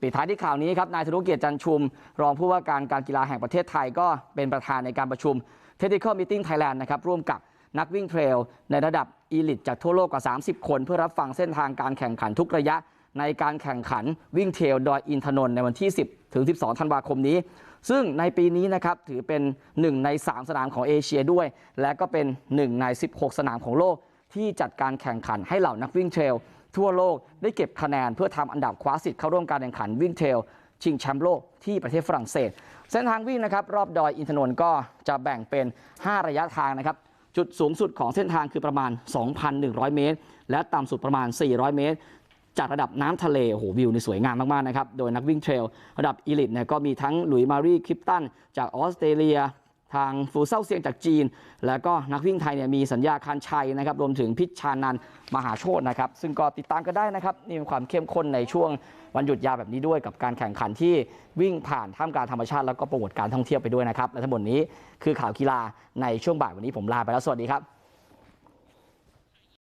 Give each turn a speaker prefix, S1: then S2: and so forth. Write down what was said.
S1: ปิดท้ายที่ข่าวนี้ครับนายธนุเกียรติจันทร์ชุมรองผู้ว่าการการกีฬาแห่งประเทศไทยก็เป็นประธานในการประชุม Technical Meeting Thailand นะครับร่วมกับนักวิ่งเทรลในระดับอีลิตจากทั่วโลกกว่า 30 คน เพื่อรับฟังเส้นทางการแข่งขันทุกระยะ ในการแข่งขันวิ่งเทรลดอยอินทนนท์ในวันที่ 10 ถึง 12 ธันวาคมนี้ ซึ่งในปีนี้นะครับถือเป็น 1 ใน 3 สนามของเอเชียด้วย และก็เป็น 1 ใน 16 สนามของโลกที่จัดการแข่งขันให้เหล่านักวิ่งเทรล ทั่วโลกได้เก็บคะแนนเพื่อทำอันดับคว้าสิทธิ์เข้าร่วมการแข่งขันวิ่งเทรลชิงแชมป์โลกที่ประเทศฝรั่งเศส เส้นทางวิ่งนะครับรอบดอยอินทนนท์ก็จะแบ่งเป็น 5 ระยะทางนะครับจุดสูงสุดของเส้นทางคือประมาณ 2,100 เมตร และต่ำสุดประมาณ 400 เมตร จากระดับน้ำทะเลโอ้โหวิวนี่สวยงามมาก ๆ นะครับ โดยนักวิ่งเทรล ระดับอีลิตเนี่ยก็มีทั้งหลุยส์มารีคริปตัน จากออสเตรเลีย ทางฟูเซาเซียงจากจีน แล้วก็นักวิ่งไทยเนี่ยมีสัญญาคันชัยนะครับรวมถึงพิชชานันมหาโชตนะครับ ซึ่งก็ติดตามกันได้นะครับ นี่เป็นความเข้มข้นในช่วงวันหยุดยาวแบบนี้ด้วยกับการแข่งขันที่วิ่งผ่านท่ามกลางธรรมชาติ แล้วก็โปรโมทการท่องเที่ยวไปด้วยนะครับและทั้งหมดนี้คือข่าวกีฬาในช่วงบ่ายวันนี้ผมลาไปแล้วสวัสดีครับ